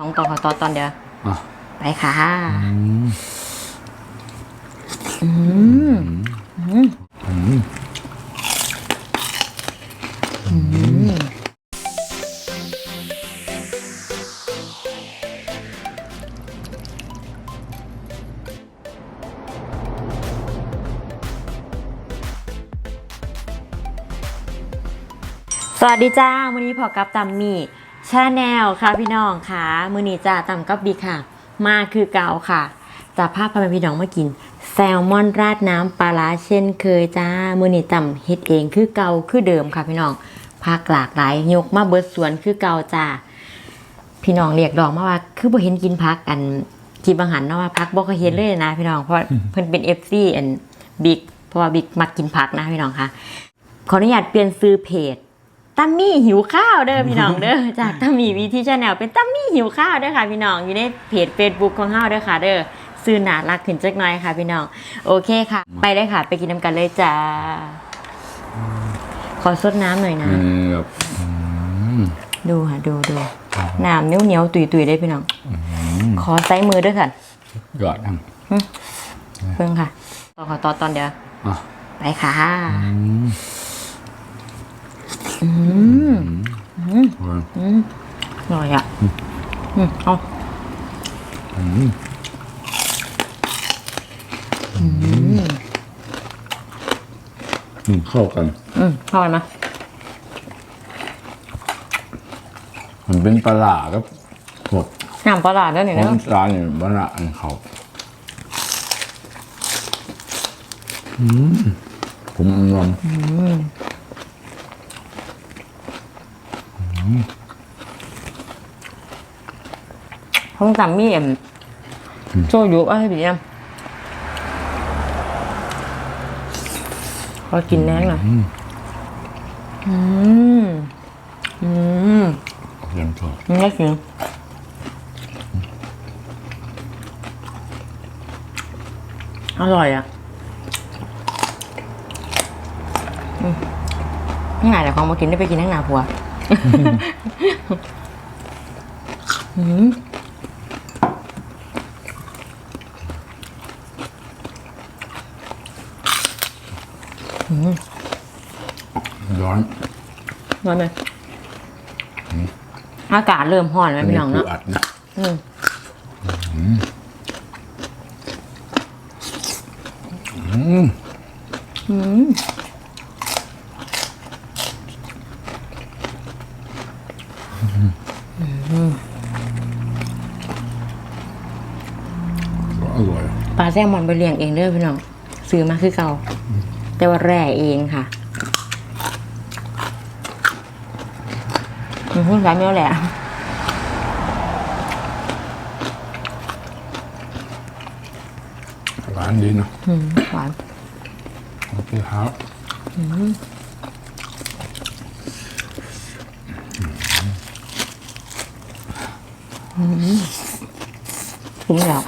สองต่อขอต่อตอนเดียวอะไปค่ะอืมอืมอืมสวัสดีจ้ามื้อนี้พอกับตัมมี่ ชาแนลค่ะพี่น้องค่ะ มื้อนี้จ้าตัมกับบิ๊กค่ะ มาคือเก่าค่ะจะพาพ่อแม่พี่น้องมากิน แซลมอนราดน้ำปลาร้าเช่นเคยจ้า มื้อนี้ตัมเฮ็ดเองคือเก่าคือเดิมค่ะพี่น้องผักหลากหลายยกมาเบิดสวนคือเก่าจ้าพี่น้องเรียกร้องมาว่า คือบ่เห็นกินพักกันกินบางหันเนาะว่าพักบ่เคยเห็นเลยนะพี่น้องเพราะเพิ่นเป็น FC อันบิ๊กเพราะว่าบิ๊กมักกินผักนะพี่น้องค่ะขออนุญาตเปลี่ยนซื้อเพจ ตั้มมี่หิวข้าวเด้อพี่น้องเด้อจากตั้มมี่วีที่ชาแนลเป็นตั้มมี่หิวข้าวเด้อค่ะพี่น้องอยู่ในเพจ Facebook ของเฮาเด้อค่ะเด้อซื้อหนารักขึ้นจักหน่อยค่ะพี่น้องโอเคค่ะ ไปเลยค่ะ ไปกินน้ำกันเลยจ้าขอซดน้ำหน่อยนะนี่แบบอืมดูค่ะดูดูน้ำเหนียวเหนียวตุยตุยๆได้พี่น้องขอใส่มือด้วยค่ะยอดทั้งเพิ่งค่ะต่อขอต่อตอนเดียวอะไปค่ะ อืมอืมอืมอร่อยอะ อืมเอาอืมอืมเข้ากัน อืมเข้าไปไหมมันเป็นปลาร้าครับหมดน้ำปลาร้าด้วยนี่ขอเนะงร้านนี่ยปลาร้าอันเขาอืมผมลอง ห้องตำมี่เอ็มโชยุเอ้ยพี่เอ็มขอกินแน่งหน่อยอืม อืมเรียนชอบมันได้กินอร่อยอะอืมง่ายแต่ของมากินได้ไปกินทั้งหนาผัว อืมร้อนร้อนไหมอากาศเริ่มร้อนแล้วอันพี่นี้น้องปูเนาะอัดนะอืมอืมอืม อร่อย ปลา แซลมอนไปเลี้ยงเองเด้อพี่น้องซื้อมาคือเก่า แต่ว่าแร่เองค่ะอืมพูดร้านเนี้ยแหละร้านดีเนาะอืมหวานโอเคครับคุ้มแล้ว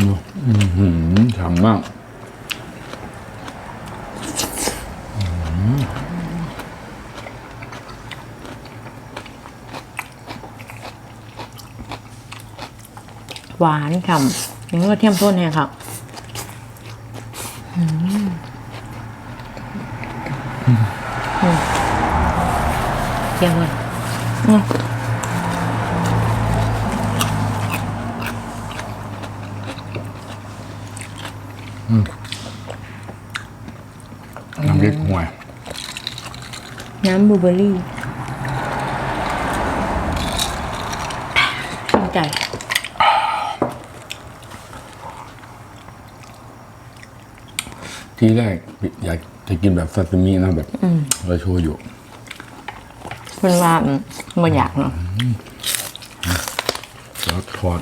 ดูอือหือฉ่ำมาก หวานฉ่ำอย่างนี้ก็เทียมต้นแห้งครับอืมอืมเทียมเลยน้ำพริกห่วย น้ำบลูเบอร์รี่ชื่นใจที่แรกอยากจะกินแบบซาซิมินะแบบเราโชว์อยู่เพื่อนว่าอืมมันอยากเนาะแล้วทอด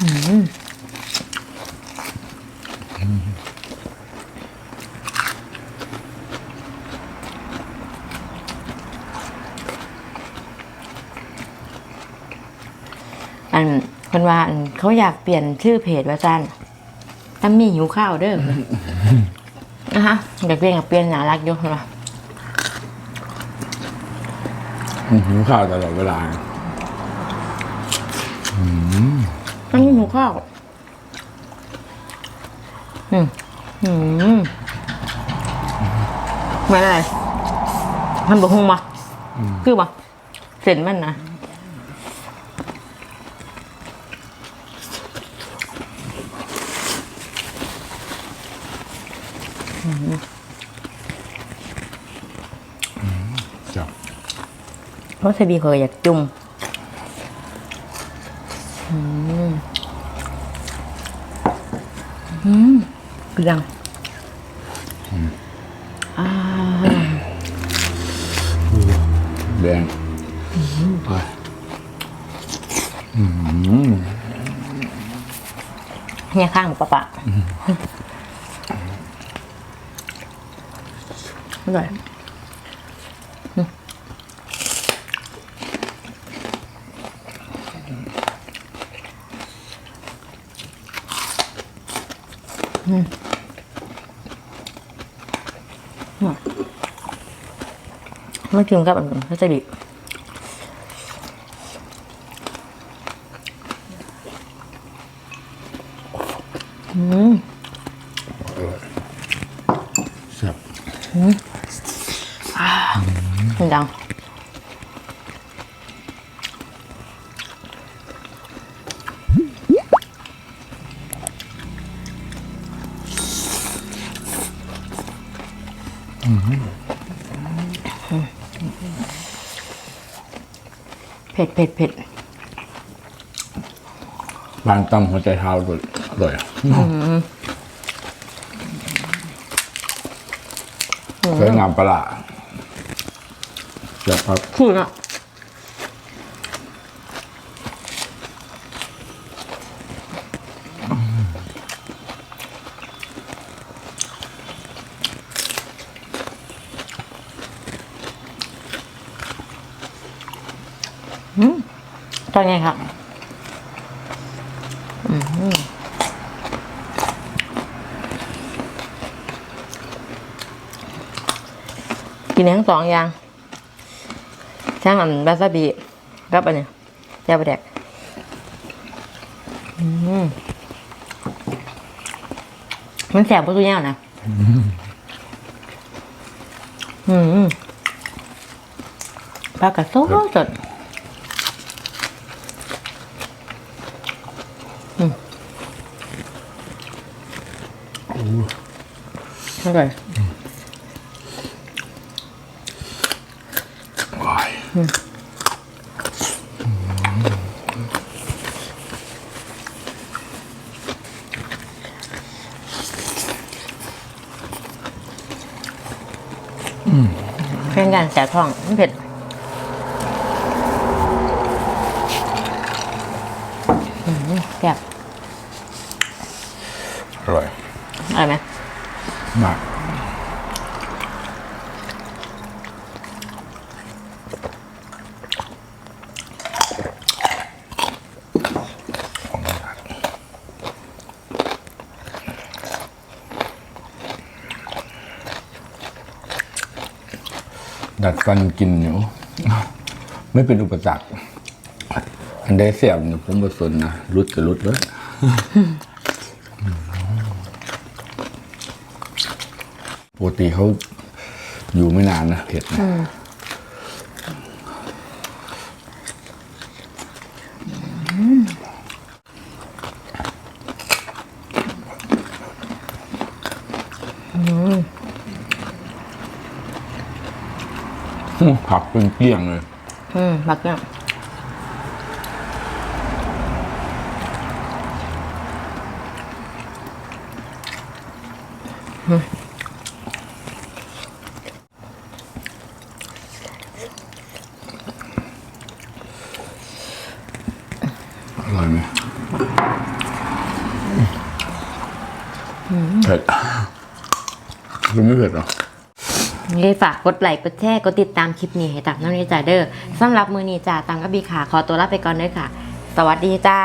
อัน คนว่าอันเขาอยากเปลี่ยนชื่อเพจว่าจันตั้มมี่หิวข้าวเด้อนะคะอยากเปลี่ยนอยากเปลี่ยนน่ารักอยู่เห็นปะหิวข้าวตลอดเวลาตั้มมี่หิวข้าวอืมอืมเหมือนอะไรมันบอกฮงมาคือปะเส้นมันนะ จับเพราะสบีเคยอยากจุ่มอืมอืมคือยังอ่าแดงไปเนี่ยข้างปะปะอร่อย มอืมมากินกับอันนี้ก็จะดีอืมจับมันดัง เผ็ดเผ็ดเผ็ดร้านตำหัวใจเท้าอร่อยอร่อยใช้น้ำปลาร้าจับครับคืออะอืม ตอนไงครับอืมกินทั้งสองอย่างช่างอันบาซาบิกับอันนี้แจ่วปลาแดกอืมมันแสบกว่าตัวย่างนะอืมปลากระโซสด อร่อยว้ายเป็นการแสบท้องมันเผ็ดอืมแซ่บ อร่อย อร่อยไหม มากดัดฟันกินอยู่ไม่เป็นอุปสรรค อันใดเสียบเนี่ยผมประสนนะรุดก็รุดเลย ปกติเขาอยู่ไม่นานนะเผ็ดนะอืมผักเป็นเกลี้ยงเลย อืมบักเนี่ยอ ร่อยไหมเผ็ดคุณไม่เผ็ดเหรอเลยฝากกดไลค์กดแชร์กดติดตามคลิปนี้ให้ตักน้ำนี้จ่าเด้อสำหรับมือนี้จ่าตังกับบีขาขอตัวลาไปก่อนเด้อค่ะ สวัสดีจ้า